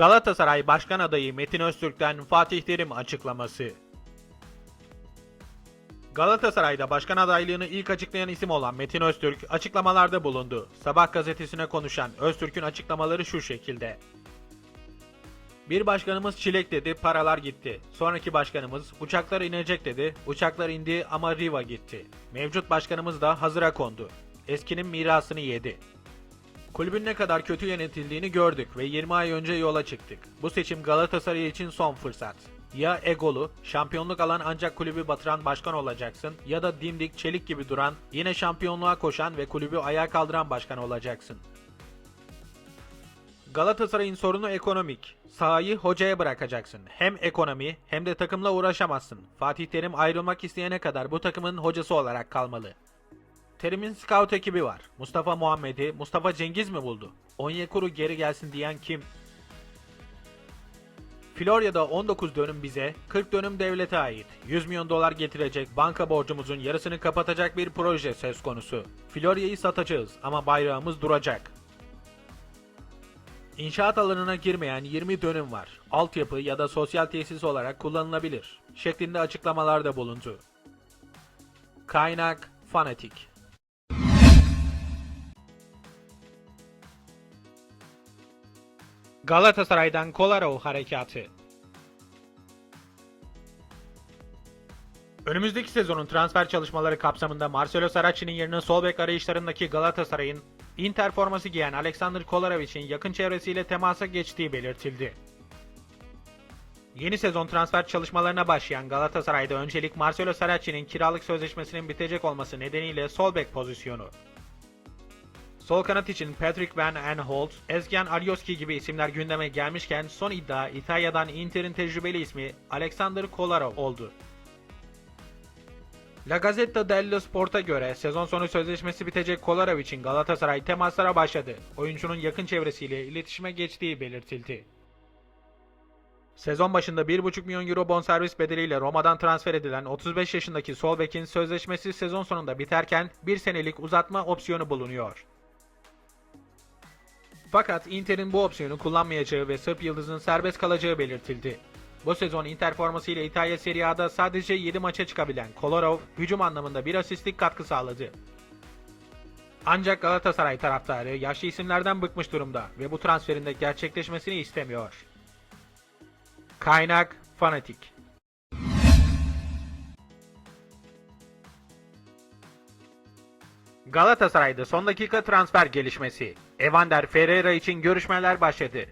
Galatasaray Başkan Adayı Metin Öztürk'ten Fatih Terim açıklaması. Galatasaray'da başkan adaylığını ilk açıklayan isim olan Metin Öztürk açıklamalarda bulundu. Sabah gazetesine konuşan Öztürk'ün açıklamaları şu şekilde. Bir başkanımız çilek dedi, paralar gitti. Sonraki başkanımız uçaklar inecek dedi, uçaklar indi ama Riva gitti. Mevcut başkanımız da hazıra kondu. Eskinin mirasını yedi. Kulübün ne kadar kötü yönetildiğini gördük ve 20 ay önce yola çıktık. Bu seçim Galatasaray için son fırsat. Ya egolu, şampiyonluk alan ancak kulübü batıran başkan olacaksın ya da dimdik çelik gibi duran, yine şampiyonluğa koşan ve kulübü ayağa kaldıran başkan olacaksın. Galatasaray'ın sorunu ekonomik. Sahayı hocaya bırakacaksın. Hem ekonomi hem de takımla uğraşamazsın. Fatih Terim ayrılmak isteyene kadar bu takımın hocası olarak kalmalı. Terim'in scout ekibi var. Mustafa Muhammed'i Mustafa Cengiz mi buldu? Onyekuru geri gelsin diyen kim? Florya'da 19 dönüm bize, 40 dönüm devlete ait. 100 milyon dolar getirecek banka borcumuzun yarısını kapatacak bir proje söz konusu. Florya'yı satacağız ama bayrağımız duracak. İnşaat alanına girmeyen 20 dönüm var. Altyapı ya da sosyal tesis olarak kullanılabilir. Şeklinde açıklamalarda bulundu. Kaynak Fanatik Galatasaray'dan Kolarov harekatı. Önümüzdeki sezonun transfer çalışmaları kapsamında Marcelo Saracchi'nin yerine sol bek arayışlarındaki Galatasaray'ın Inter forması giyen Alexander Kolarov için yakın çevresiyle temasa geçtiği belirtildi. Yeni sezon transfer çalışmalarına başlayan Galatasaray'da öncelik Marcelo Saracchi'nin kiralık sözleşmesinin bitecek olması nedeniyle sol bek pozisyonu. Sol kanat için Patrick Van Aanholt, Ezgen Alioski gibi isimler gündeme gelmişken son iddia İtalya'dan Inter'in tecrübeli ismi Alexander Kolarov oldu. La Gazzetta dello Sport'a göre sezon sonu sözleşmesi bitecek Kolarov için Galatasaray temaslara başladı. Oyuncunun yakın çevresiyle iletişime geçtiği belirtildi. Sezon başında 1,5 milyon euro bonservis bedeliyle Roma'dan transfer edilen 35 yaşındaki sol bekin sözleşmesi sezon sonunda biterken bir senelik uzatma opsiyonu bulunuyor. Fakat Inter'in bu opsiyonu kullanmayacağı ve Sırp Yıldız'ın serbest kalacağı belirtildi. Bu sezon Inter formasıyla İtalya Serie A'da sadece 7 maça çıkabilen Kolarov, hücum anlamında bir asistlik katkı sağladı. Ancak Galatasaray taraftarı yaşlı isimlerden bıkmış durumda ve bu transferin de gerçekleşmesini istemiyor. Kaynak Fanatik Galatasaray'da son dakika transfer gelişmesi. Evander Ferreira için görüşmeler başladı.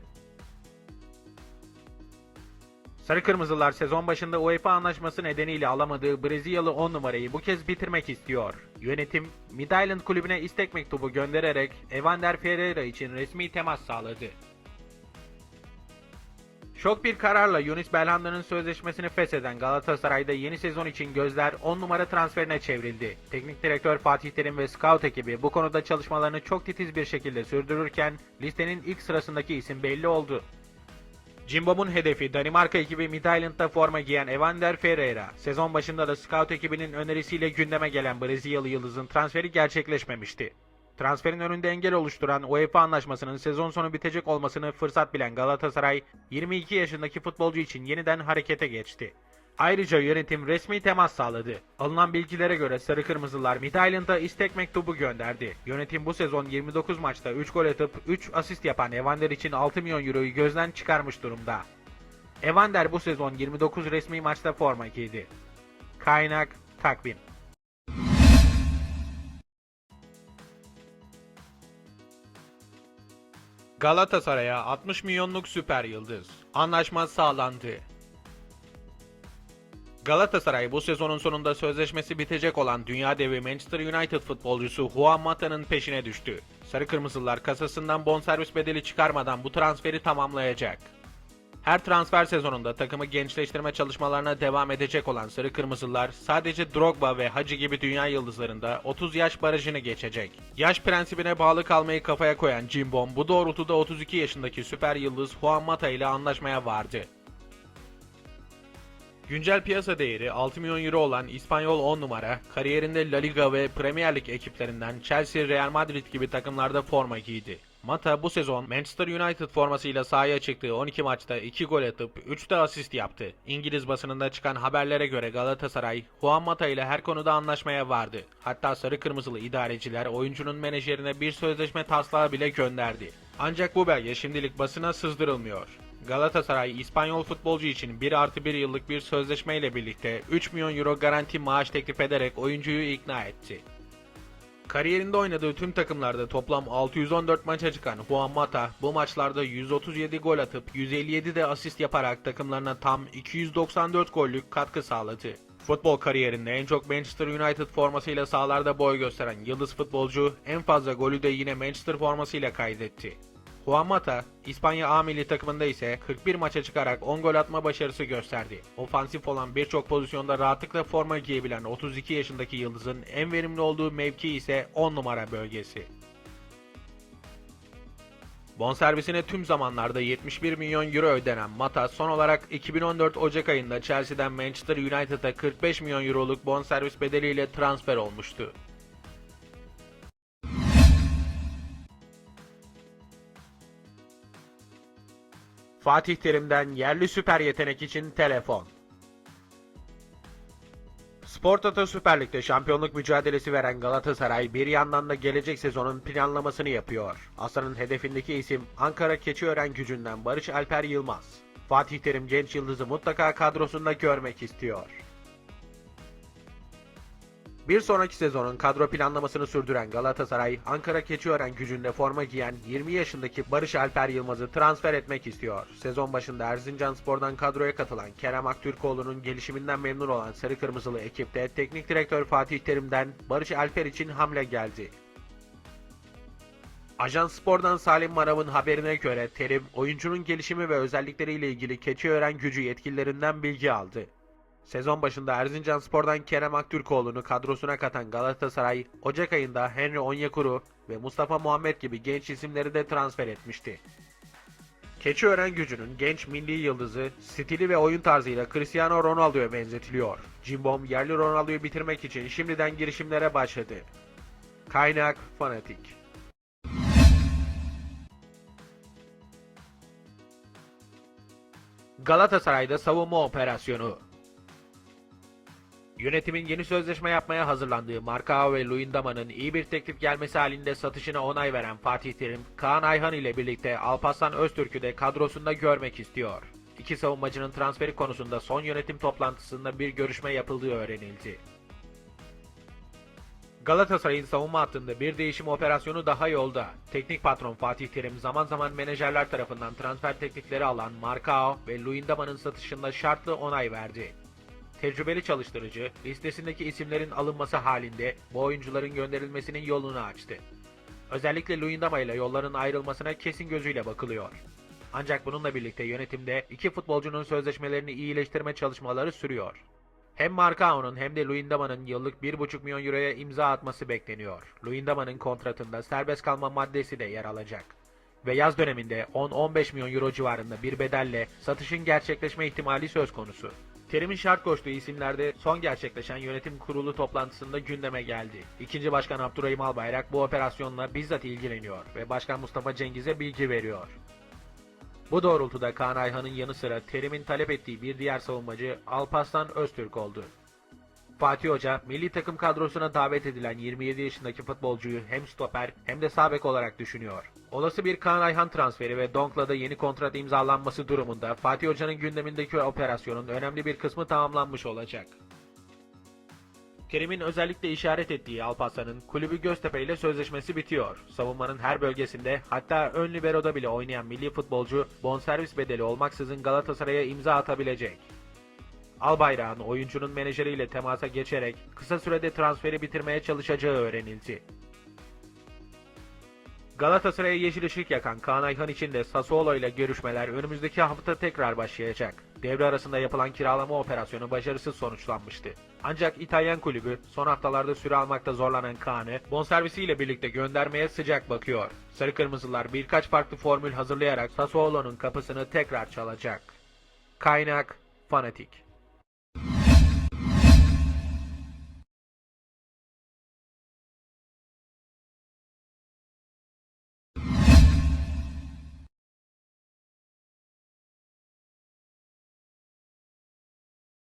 Sarı Kırmızılar sezon başında UEFA anlaşması nedeniyle alamadığı Brezilyalı 10 numarayı bu kez bitirmek istiyor. Yönetim, Midtjylland kulübüne istek mektubu göndererek Evander Ferreira için resmi temas sağladı. Şok bir kararla Yunus Belhanda'nın sözleşmesini fesheden Galatasaray'da yeni sezon için gözler 10 numara transferine çevrildi. Teknik direktör Fatih Terim ve scout ekibi bu konuda çalışmalarını çok titiz bir şekilde sürdürürken listenin ilk sırasındaki isim belli oldu. Cimbom'un hedefi Danimarka ekibi Midtjylland'da forma giyen Evander Ferreira. Sezon başında da scout ekibinin önerisiyle gündeme gelen Brezilyalı yıldızın transferi gerçekleşmemişti. Transferin önünde engel oluşturan UEFA anlaşmasının sezon sonu bitecek olmasını fırsat bilen Galatasaray, 22 yaşındaki futbolcu için yeniden harekete geçti. Ayrıca yönetim resmi temas sağladı. Alınan bilgilere göre Sarı Kırmızılar Midtjylland'a istek mektubu gönderdi. Yönetim bu sezon 29 maçta 3 gol atıp 3 asist yapan Evander için 6 milyon euroyu gözden çıkarmış durumda. Evander bu sezon 29 resmi maçta forma giydi. Kaynak Takvim Galatasaray'a 60 milyonluk süper yıldız. Anlaşma sağlandı. Galatasaray bu sezonun sonunda sözleşmesi bitecek olan dünya devi Manchester United futbolcusu Juan Mata'nın peşine düştü. Sarı Kırmızılar kasasından bonservis bedeli çıkarmadan bu transferi tamamlayacak. Her transfer sezonunda takımı gençleştirme çalışmalarına devam edecek olan Sarı Kırmızılar sadece Drogba ve Hacı gibi dünya yıldızlarında 30 yaş barajını geçecek. Yaş prensibine bağlı kalmayı kafaya koyan Cimbom bu doğrultuda 32 yaşındaki süper yıldız Juan Mata ile anlaşmaya vardı. Güncel piyasa değeri 6 milyon euro olan İspanyol 10 numara, kariyerinde La Liga ve Premier Lig ekiplerinden Chelsea, Real Madrid gibi takımlarda forma giydi. Mata bu sezon Manchester United formasıyla sahaya çıktığı 12 maçta 2 gol atıp 3 de asist yaptı. İngiliz basınında çıkan haberlere göre Galatasaray, Juan Mata ile her konuda anlaşmaya vardı. Hatta sarı kırmızılı idareciler oyuncunun menajerine bir sözleşme taslağı bile gönderdi. Ancak bu belge şimdilik basına sızdırılmıyor. Galatasaray, İspanyol futbolcu için 1 artı 1 yıllık bir sözleşmeyle birlikte 3 milyon euro garanti maaş teklif ederek oyuncuyu ikna etti. Kariyerinde oynadığı tüm takımlarda toplam 614 maça çıkan Juan Mata bu maçlarda 137 gol atıp 157 de asist yaparak takımlarına tam 294 gollük katkı sağladı. Futbol kariyerinde en çok Manchester United formasıyla sahalarda boy gösteren yıldız futbolcu en fazla golü de yine Manchester formasıyla kaydetti. Juan Mata, İspanya A milli takımında ise 41 maça çıkarak 10 gol atma başarısı gösterdi. Ofansif olan birçok pozisyonda rahatlıkla forma giyebilen 32 yaşındaki yıldızın en verimli olduğu mevki ise 10 numara bölgesi. Bonservisine tüm zamanlarda 71 milyon euro ödenen Mata son olarak 2014 Ocak ayında Chelsea'den Manchester United'a 45 milyon euroluk bonservis bedeliyle transfer olmuştu. Fatih Terim'den yerli süper yetenek için telefon. Spor Toto Süper Lig'de şampiyonluk mücadelesi veren Galatasaray bir yandan da gelecek sezonun planlamasını yapıyor. Aslan'ın hedefindeki isim Ankara Keçiören gücünden Barış Alper Yılmaz. Fatih Terim genç yıldızı mutlaka kadrosunda görmek istiyor. Bir sonraki sezonun kadro planlamasını sürdüren Galatasaray, Ankara Keçiören gücünde forma giyen 20 yaşındaki Barış Alper Yılmaz'ı transfer etmek istiyor. Sezon başında Erzincanspor'dan kadroya katılan Kerem Aktürkoğlu'nun gelişiminden memnun olan Sarı Kırmızılı ekipte teknik direktör Fatih Terim'den Barış Alper için hamle geldi. Ajans Spor'dan Salim Marav'ın haberine göre Terim, oyuncunun gelişimi ve özellikleriyle ilgili Keçiören gücü yetkililerinden bilgi aldı. Sezon başında Erzincan Spor'dan Kerem Aktürkoğlu'nu kadrosuna katan Galatasaray, Ocak ayında Henry Onyekuru ve Mustafa Muhammed gibi genç isimleri de transfer etmişti. Keçiören gücünün genç milli yıldızı, stili ve oyun tarzıyla Cristiano Ronaldo'ya benzetiliyor. Cimbom yerli Ronaldo'yu bitirmek için şimdiden girişimlere başladı. Kaynak Fanatik Galatasaray'da savunma operasyonu Yönetimin yeni sözleşme yapmaya hazırlandığı Marcao ve Luyendama'nın iyi bir teklif gelmesi halinde satışına onay veren Fatih Terim, Kaan Ayhan ile birlikte Alparslan Öztürk'ü de kadrosunda görmek istiyor. İki savunmacının transferi konusunda son yönetim toplantısında bir görüşme yapıldığı öğrenildi. Galatasaray'ın savunma hattında bir değişim operasyonu daha yolda. Teknik patron Fatih Terim zaman zaman menajerler tarafından transfer teklifleri alan Marcao ve Luyendama'nın satışında şartlı onay verdi. Tecrübeli çalıştırıcı listesindeki isimlerin alınması halinde bu oyuncuların gönderilmesinin yolunu açtı. Özellikle Luyendama ile yolların ayrılmasına kesin gözüyle bakılıyor. Ancak bununla birlikte yönetimde iki futbolcunun sözleşmelerini iyileştirme çalışmaları sürüyor. Hem Marcao'nun hem de Luyendama'nın yıllık 1,5 milyon euroya imza atması bekleniyor. Luyendama'nın kontratında serbest kalma maddesi de yer alacak. Ve yaz döneminde 10-15 milyon euro civarında bir bedelle satışın gerçekleşme ihtimali söz konusu. Terim'in şart koştuğu isimlerde son gerçekleşen yönetim kurulu toplantısında gündeme geldi. İkinci Başkan Abdurrahim Albayrak bu operasyonla bizzat ilgileniyor ve Başkan Mustafa Cengiz'e bilgi veriyor. Bu doğrultuda Kaan Ayhan'ın yanı sıra Terim'in talep ettiği bir diğer savunmacı Alparslan Öztürk oldu. Fatih Hoca, milli takım kadrosuna davet edilen 27 yaşındaki futbolcuyu hem stoper hem de sağ olarak düşünüyor. Olası bir Kaan Ayhan transferi ve Donk'la da yeni kontrat imzalanması durumunda Fatih Hoca'nın gündemindeki operasyonun önemli bir kısmı tamamlanmış olacak. Kerim'in özellikle işaret ettiği Alparslan'ın kulübü Göztepe ile sözleşmesi bitiyor. Savunmanın her bölgesinde hatta ön libero'da bile oynayan milli futbolcu bonservis bedeli olmaksızın Galatasaray'a imza atabilecek. Albayrak'ın oyuncunun menajeriyle temasa geçerek kısa sürede transferi bitirmeye çalışacağı öğrenildi. Galatasaray'a yeşil ışık yakan Kaan Ayhan için de Sassuolo ile görüşmeler önümüzdeki hafta tekrar başlayacak. Devre arasında yapılan kiralama operasyonu başarısız sonuçlanmıştı. Ancak İtalyan kulübü son haftalarda süre almakta zorlanan Kaan'ı bonservisiyle birlikte göndermeye sıcak bakıyor. Sarı Kırmızılar birkaç farklı formül hazırlayarak Sassuolo'nun kapısını tekrar çalacak. Kaynak Fanatik